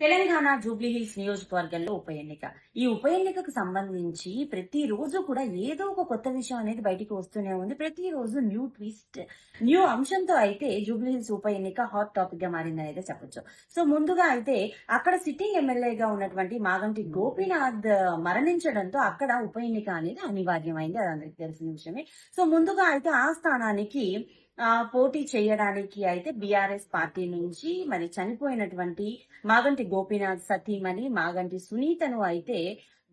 తెలంగాణ జూబ్లీహిల్స్ నియోజకవర్గంలో ఉప ఎన్నిక. ఈ ఉప ఎన్నికకు సంబంధించి ప్రతిరోజు కూడా ఏదో ఒక కొత్త విషయం అనేది బయటికి వస్తూనే ఉంది. ప్రతిరోజు న్యూ ట్విస్ట్ న్యూ అంశంతో అయితే జూబ్లీహిల్స్ ఉప ఎన్నిక హాట్ టాపిక్గా మారిందని అయితే చెప్పొచ్చు. సో ముందుగా అయితే అక్కడ సిట్టింగ్ ఎమ్మెల్యేగా ఉన్నటువంటి మాగంటి గోపీనాథ్ మరణించడంతో అక్కడ ఉప ఎన్నిక అనేది అనివార్యమైంది. అది అందరికి తెలిసిన విషయమే. సో ముందుగా అయితే ఆ స్థానానికి పోటీ చేయడానికి అయితే బీఆర్ఎస్ పార్టీ నుంచి మరి చనిపోయినటువంటి మాగంటి గోపీనాథ్ సతీమణి మాగంటి సునీతను అయితే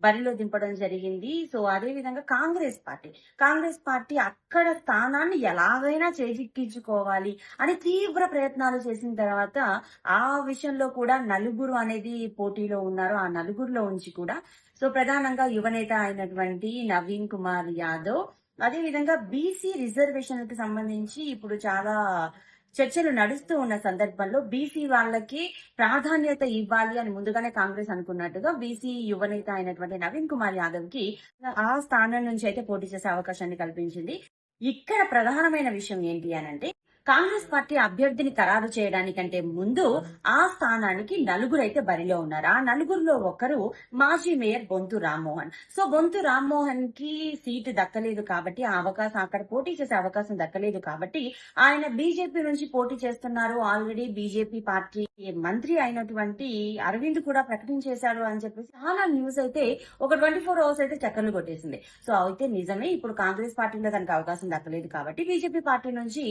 బరిలో దింపడం జరిగింది. సో అదే విధంగా కాంగ్రెస్ పార్టీ. కాంగ్రెస్ పార్టీ అక్కడ స్థానాన్ని ఎలాగైనా చేజిక్కించుకోవాలి అని తీవ్ర ప్రయత్నాలు చేసిన తర్వాత ఆ విషయంలో కూడా నలుగురు అనేది పోటీలో ఉన్నారు. ఆ నలుగురిలో ఉంచి కూడా సో ప్రధానంగా యువనేత అయినటువంటి నవీన్ కుమార్ యాదవ్. అదే విధంగా బీసీ రిజర్వేషన్కి సంబంధించి ఇప్పుడు చాలా చర్చలు నడుస్తూ ఉన్న సందర్భంలో బీసీ వాళ్ళకి ప్రాధాన్యత ఇవ్వాలి అని ముందుగానే కాంగ్రెస్ అనుకున్నట్టుగా బీసీ యువనేత అయినటువంటి నవీన్ కుమార్ యాదవ్కి ఆ స్థానం నుంచి అయితే పోటీ చేసే అవకాశాన్ని కల్పించింది. ఇక్కడ ప్రధానమైన విషయం ఏంటి అని అంటే కాంగ్రెస్ పార్టీ అభ్యర్థిని ఖరారు చేయడానికంటే ముందు ఆ స్థానానికి నలుగురు అయితే బరిలో ఉన్నారు? ఆ నలుగురిలో ఒకరు మాజీ మేయర్ బొంతు రామ్మోహన్. సో బొంతు రామ్మోహన్కి సీటు దక్కలేదు కాబట్టి ఆ అవకాశం అక్కడ పోటీ చేసే అవకాశం దక్కలేదు కాబట్టి ఆయన బీజేపీ నుంచి పోటీ చేస్తున్నారు. ఆల్రెడీ బీజేపీ పార్టీ మంత్రి అయినటువంటి అరవింద్ కూడా ప్రకటించేశారు అని చెప్పేసి చాలా న్యూస్ అయితే ఒక ట్వంటీ ఫోర్ అవర్స్ అయితే చక్కర్లు కొట్టేసింది. సో అయితే నిజమే ఇప్పుడు కాంగ్రెస్ పార్టీలో తనకు అవకాశం దక్కలేదు కాబట్టి బీజేపీ పార్టీ నుంచి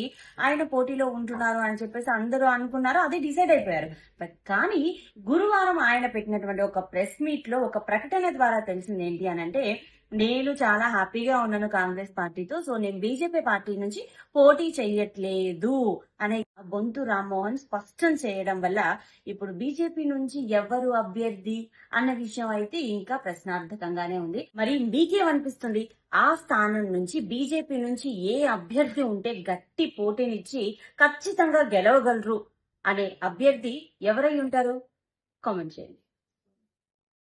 ఆయన పోటీలో ఉంటున్నారు అని చెప్పేసి అందరూ అనుకున్నారు. అదే డిసైడ్ అయిపోయారు. బట్ కానీ గురువారం ఆయన పెట్టినటువంటి ఒక ప్రెస్ మీట్లో ఒక ప్రకటన ద్వారా తెలిసింది ఏంటి అని అంటే నేను చాలా హ్యాపీగా ఉన్నాను కాంగ్రెస్ పార్టీతో. సో నేను బీజేపీ పార్టీ నుంచి పోటీ చేయట్లేదు అనే బొంతు రామ్మోహన్ స్పష్టం చేయడం వల్ల ఇప్పుడు బీజేపీ నుంచి ఎవరు అభ్యర్థి అన్న విషయం అయితే ఇంకా ప్రశ్నార్థకంగానే ఉంది. మరి మీకేమనిపిస్తుంది? ఆ స్థానం నుంచి బీజేపీ నుంచి ఏ అభ్యర్థి ఉంటే గట్టి పోటీనిచ్చి ఖచ్చితంగా గెలవగలరు అనే అభ్యర్థి ఎవరై ఉంటారు? కామెంట్ చేయండి.